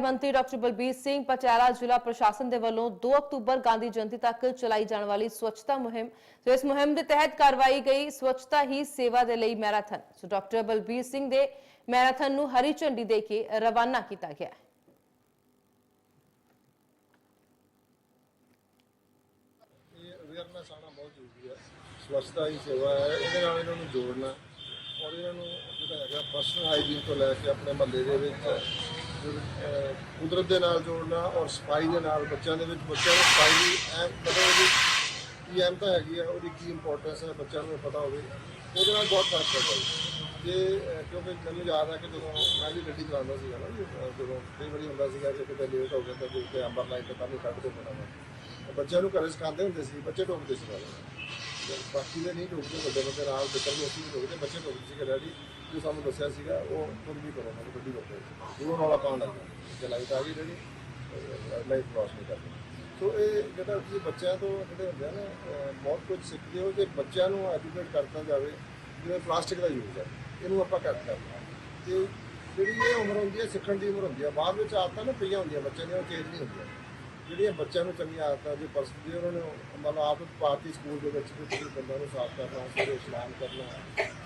ਭਲਾਈ ਮੰਤਰੀ ਡਾਕਟਰ ਬਲਬੀਰ ਸਿੰਘ ਪਟਿਆਲਾ ਜ਼ਿਲ੍ਹਾ ਪ੍ਰਸ਼ਾਸਨ ਦੇ ਵੱਲੋਂ 2 ਅਕਤੂਬਰ ਗਾਂਧੀ ਜਯੰਤੀ ਤੱਕ ਚਲਾਈ ਜਾਣ ਵਾਲੀ ਸਵੱਛਤਾ ਮੁਹਿੰਮ, ਸੋ ਇਸ ਮੁਹਿੰਮ ਦੇ ਤਹਿਤ ਕਰਵਾਈ ਗਈ ਸਵੱਛਤਾ ਹੀ ਸੇਵਾ ਦੇ ਲਈ marathon. So doctor Balbir Singh ਦੇ ਮੈਰਾਥਨ ਨੂੰ ਹਰੀ ਝੰਡੀ ਦੇ ਕੇ ਰਵਾਨਾ ਕੀਤਾ ਗਿਆ ਇਹ ਅਵੇਅਰਨੈਸ ਆਉਣਾ ਬਹੁਤ ਜ਼ਰੂਰੀ ਹੈ। ਸਵੱਛਤਾ ਹੀ ਸੇਵਾ ਹੈ, ਇਹਦੇ ਨਾਲ ਇਹਨਾਂ ਨੂੰ ਜੋੜਨਾ ਔਰ ਇਹਨਾਂ ਨੂੰ ਜਿਹੜਾ ਹੈਗਾ ਪਰਸਨਲ ਹਾਈਜੀਨ ਤੋਂ ਲੈ ਕੇ ਆਪਣੇ ਮਹੱਲੇ ਦੇ ਵਿੱਚ ਕੁਦਰਤ ਦੇ ਨਾਲ ਜੋੜਨਾ ਔਰ ਸਫ਼ਾਈ ਦੇ ਨਾਲ ਬੱਚਿਆਂ ਦੇ ਵਿੱਚ ਬੱਚਿਆਂ ਨੂੰ ਸਫ਼ਾਈ ਦੀ ਅਹਿਮ ਮਤਲਬ ਉਹਦੀ ਕੀ ਅਹਿਮਤਾ ਹੈਗੀ ਹੈ ਉਹਦੀ ਕੀ ਇੰਪੋਰਟੈਂਸ ਹੈ ਬੱਚਿਆਂ ਨੂੰ ਪਤਾ ਹੋਵੇ। ਉਹਦੇ ਨਾਲ ਬਹੁਤ ਫ਼ਰਕ ਪੈਂਦਾ ਹੈ ਜੇ ਕਿਉਂਕਿ ਮੈਨੂੰ ਯਾਦ ਹੈ ਕਿ ਜਦੋਂ ਮੈਂ ਵੀ ਗੱਡੀ ਚਲਾਉਂਦਾ ਸੀਗਾ ਨਾ ਜੀ, ਜਦੋਂ ਕਈ ਵਾਰੀ ਹੁੰਦਾ ਸੀਗਾ ਕਿ ਕਿਤੇ ਲੇਟ ਹੋ ਗਿਆ ਤਾਂ ਕੋਈ ਤੇ ਅੰਬਰ ਲਾਈਟ ਤੇ ਤਾਂ ਨਹੀਂ ਕੱਢ ਦੇ ਪੈਣਾ ਬੱਚਿਆਂ ਨੂੰ ਘਰੇ ਸਿਖਾਉਂਦੇ ਹੁੰਦੇ ਸੀ ਬੱਚੇ ਟੋਕਦੇ ਸੀ ਨਾਲ ਤੇ ਬਾਕੀ ਦੇ ਨਹੀਂ ਟੋਕਦੇ ਵੱਡੇ ਬੰਦੇ ਨਾਲ ਬੱਚੇ ਨੂੰ ਅਸੀਂ ਵੀ ਬੱਚੇ ਟੋਕਦੇ ਸੀ ਕਿ ਦੀ ਜੋ ਸਾਨੂੰ ਦੱਸਿਆ ਸੀਗਾ, ਉਹ ਤੁਰ ਵੀ ਕਰੋ ਮੈਨੂੰ ਗੱਡੀ ਰੋਕੋ ਉਹ ਵਾਲਾ ਪਾਉਣ ਲੱਗਦਾ ਗਿਆ ਜੇ ਆ ਗਈ ਜਿਹੜੀ ਲਾਈਟ ਕ੍ਰਾਸ ਨਹੀਂ ਕਰਨੀ। ਸੋ ਇਹ ਜਿਹੜਾ ਤੁਸੀਂ ਬੱਚਿਆਂ ਤੋਂ ਜਿਹੜੇ ਹੁੰਦੇ ਆ ਨਾ ਬਹੁਤ ਕੁਝ ਸਿੱਖਦੇ ਹੋ, ਜੇ ਬੱਚਿਆਂ ਨੂੰ ਐਜੂਕੇਟ ਕਰਤਾ ਜਾਵੇ, ਜਿਵੇਂ ਪਲਾਸਟਿਕ ਦਾ ਯੂਜ਼ ਹੈ, ਇਹਨੂੰ ਆਪਾਂ ਘੱਟ ਕਰਨਾ ਤੇ ਜਿਹੜੀ ਇਹ ਉਮਰ ਹੁੰਦੀ ਹੈ, ਸਿੱਖਣ ਦੀ ਉਮਰ ਹੁੰਦੀ ਹੈ। ਬਾਅਦ ਵਿੱਚ ਆਦਤਾਂ ਨਾ ਪਈਆਂ ਹੁੰਦੀਆਂ ਬੱਚਿਆਂ ਦੀਆਂ, ਉਹ ਚੇਂਜ ਨਹੀਂ ਹੁੰਦੀਆਂ। ਜਿਹੜੀਆਂ ਬੱਚਿਆਂ ਨੂੰ ਚੰਗੀਆਂ ਆਦਤਾਂ ਜੇ ਪਰਸ ਜੇ ਉਹਨਾਂ ਨੇ ਮਤਲਬ ਆਪ ਭਾਰਤੀ ਸਕੂਲ ਦੇ ਵਿੱਚ ਕਿ ਤੁਸੀਂ ਬੰਦਾ ਨੂੰ ਸਾਫ਼ ਕਰਨਾ ਸਵੇਰੇ ਇਸ਼ਨਾਨ ਕਰਨਾ,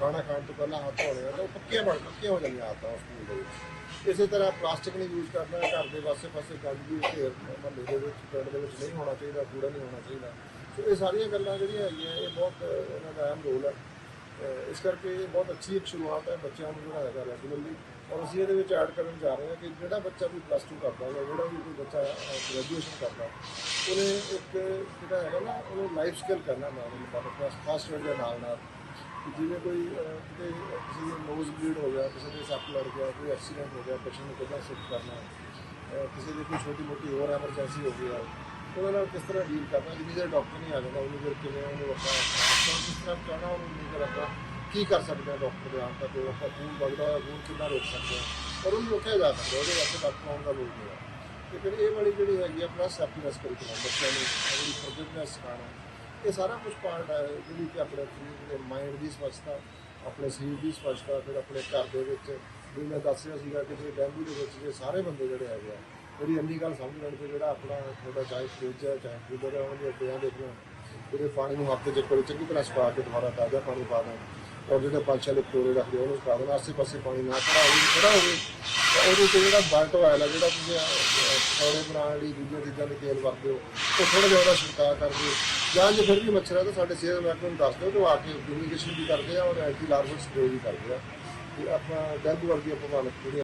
ਖਾਣਾ ਖਾਣ ਤੋਂ ਪਹਿਲਾਂ ਹੱਥ ਧੋਣੇ ਆ, ਤਾਂ ਉਹ ਪੱਕੀਆਂ ਬਣ, ਪੱਕੀਆਂ ਹੋ ਜਾਂਦੀਆਂ ਆਦਤਾਂ ਉਹ ਸਕੂਲ ਦੇ ਵਿੱਚ। ਇਸੇ ਤਰ੍ਹਾਂ ਪਲਾਸਟਿਕ ਨਹੀਂ ਯੂਜ਼ ਕਰਨਾ, ਘਰ ਦੇ ਵਾਸੇ ਪਾਸੇ ਗੰਦ ਵੀ ਢੇਰ ਮਹੱਲੇ ਦੇ ਵਿੱਚ, ਪਿੰਡ ਦੇ ਵਿੱਚ ਨਹੀਂ ਹੋਣਾ ਚਾਹੀਦਾ, ਕੂੜਾ ਨਹੀਂ ਹੋਣਾ ਚਾਹੀਦਾ। ਸੋ ਇਹ ਸਾਰੀਆਂ ਗੱਲਾਂ ਜਿਹੜੀਆਂ ਹੈਗੀਆਂ, ਇਹ ਬਹੁਤ ਇਹਨਾਂ ਦਾ ਅਹਿਮ ਰੋਲ ਹੈ ਇਸ ਕਰਕੇ ਇਹ ਬਹੁਤ ਅੱਛੀ ਇੱਕ ਸ਼ੁਰੂਆਤ ਹੈ ਬੱਚਿਆਂ ਨੂੰ ਜਿਹੜਾ ਹੈਗਾ ਰੈਗੂਲਰਲੀ ਔਰ ਅਸੀਂ ਇਹਦੇ ਵਿੱਚ ਐਡ ਕਰਨ ਜਾ ਰਹੇ ਹਾਂ ਕਿ ਜਿਹੜਾ ਬੱਚਾ ਵੀ ਪਲੱਸ 2 ਕਰਦਾ ਜਾਂ ਜਿਹੜਾ ਵੀ ਕੋਈ ਬੱਚਾ ਗ੍ਰੈਜੂਏਸ਼ਨ ਕਰਦਾ, ਉਹਨੇ ਇੱਕ ਜਿਹੜਾ ਹੈਗਾ ਨਾ, ਉਹਨੂੰ ਲਾਈਫ ਸਕਿੱਲ ਕਰਨਾ ਨਾਲ ਮਤਲਬ ਫਾਸਟ ਏਡ ਦੇ ਨਾਲ ਨਾਲ। ਜਿਵੇਂ ਕੋਈ ਕਿਤੇ ਕਿਸੇ ਦੇ ਨੋਜ਼ ਬਲੀਡ ਹੋ ਗਿਆ, ਕਿਸੇ ਦੇ ਸੱਟ ਲੜ ਗਿਆ, ਕੋਈ ਐਕਸੀਡੈਂਟ ਹੋ ਗਿਆ ਪੇਸ਼ੈਂਟ ਨੂੰ ਕਿੱਦਾਂ ਸ਼ਿਫਟ ਕਰਨਾ ਕਿਸੇ ਦੀ ਕੋਈ ਛੋਟੀ ਮੋਟੀ ਹੋਰ ਐਮਰਜੈਂਸੀ ਹੋ ਗਈ ਆ, ਉਹਦੇ ਨਾਲ ਕਿਸ ਤਰ੍ਹਾਂ ਡੀਲ ਕਰਨਾ ਜਿੰਨੀ ਦੇਰ ਡਾਕਟਰ ਨਹੀਂ ਆ ਜਾਂਦਾ, ਉਹਨੂੰ ਫਿਰ ਕਿਵੇਂ ਉਹਨੂੰ ਆਪਾਂ ਕਿਸ ਤਰ੍ਹਾਂ ਚਾਹਣਾ ਉਹਨੂੰ ਨਹੀਂ ਆਪਾਂ ਕੀ ਕਰ ਸਕਦੇ ਹਾਂ ਡਾਕਟਰ ਦੇ ਆਉਣ ਦਾ? ਉਹ ਆਪਾਂ ਖੂਨ ਵਗਦਾ ਹੋਇਆ, ਖੂਨ ਕਿੰਨਾ ਰੋਕ ਸਕਦੇ ਹਾਂ ਪਰ ਉਹਨੂੰ ਰੋਕਿਆ ਜਾ ਸਕਦਾ, ਉਹਦੇ ਵਾਸਤੇ ਡਾਕਟਰ ਆਉਣ ਦਾ ਲੋੜ ਨਹੀਂ ਹੈ। ਤੇ ਫਿਰ ਇਹ ਵਾਲੀ ਜਿਹੜੀ ਹੈਗੀ ਆ ਪਲੱਸ ਹੈਪੀਨੈਸ ਕਰਿਕੂਲਮ ਬੱਚਿਆਂ ਨੂੰ ਜਿਹੜੀ ਫੋਰਗਿਵਨੈਸ ਸਿਖਾਉਣਾ। ਇਹ ਸਾਰਾ ਕੁਝ ਪਾਰਟ ਹੈ, ਜਿਹੜੀ ਕਿ ਆਪਣੇ ਸਰੀਰ ਦੇ ਮਾਈਂਡ ਦੀ ਸਵੱਛਤਾ, ਆਪਣੇ ਸਰੀਰ ਦੀ ਸਵੱਛਤਾ, ਫਿਰ ਆਪਣੇ ਘਰ ਦੇ ਵਿੱਚ ਜਿਵੇਂ ਮੈਂ ਦੱਸ ਰਿਹਾ ਸੀਗਾ ਕਿ ਜੇ ਡੈਂਗੂ ਦੇ ਵਿੱਚ ਜੇ ਸਾਰੇ ਬੰਦੇ ਜਿਹੜੇ ਹੈਗੇ ਆ ਜਿਹੜੀ ਅੰਨੀ ਗੱਲ ਸਮਝ ਲੈਣ ਕਿ ਜਿਹੜਾ ਆਪਣਾ ਤੁਹਾਡਾ ਚਾਹੇ ਫ੍ਰਿਜ ਹੈ, ਚਾਹੇ ਕੂਲਰ ਹੈ ਉਹਨਾਂ ਦੀਆਂ ਅੱਡਿਆਂ ਦੇਖਣਾ ਉਹਦੇ ਪਾਣੀ ਨੂੰ ਹਫ਼ਤੇ ਚ ਇੱਕ ਚੰਗੀ ਤਰ੍ਹਾਂ ਸੁਕਾ ਕੇ ਦੁਬਾਰਾ ਤਾਜ਼ਾ ਪਾਣੀ ਪਾ ਦੇਣਾ। ਔਰ ਜਿਹੜੇ ਪੰਜ ਛੇ ਕੋਰੇ ਰੱਖਦੇ ਉਹਨੂੰ ਸੁਕਾ ਦੇਣਾ। ਆਸੇ ਪਾਸੇ ਪਾਣੀ ਨਾ ਖੜਾ ਹੋਵੇ ਖੜਾ ਹੋਵੇ, ਤਾਂ ਉਹਦੇ ਤੇ ਜਿਹੜਾ ਬਲਟ ਆਇਲ ਆ ਜਿਹੜਾ ਤੁਸੀਂ ਪਕੌੜੇ ਬਣਾਉਣ ਲਈ ਦੂਜੀਆਂ ਚੀਜ਼ਾਂ ਦੇ ਤੇਲ ਵਰਤਦੇ ਹੋ, ਉਹ ਥੋੜਾ ਜਿਹਾ ਉਹਦਾ ਛਿੜਕਾਅ ਕਰ ਦਿਓ। ਜਾਂ ਜੇ ਫਿਰ ਵੀ ਮੱਛਰ ਆ, ਤਾਂ ਸਾਡੇ ਸਿਹਤ ਮਹਿਕਮੇ ਨੂੰ ਦੱਸ ਦਿਓ ਕਿ ਉਹ ਆ ਕੇ ਫਿਊਮੀਗੇਸ਼ਨ ਵੀ ਕਰਦੇ ਆ, ਔਰ ਐਂਟੀ ਲਾਰਵਲ ਸਪਰੇਅ ਵੀ ਕਰਦੇ ਆ। ਤੇ ਆਪਾਂ ਡੈਂਗੂ ਵਰਗੀ ਆਪਾਂ ਜਿਹੜੀ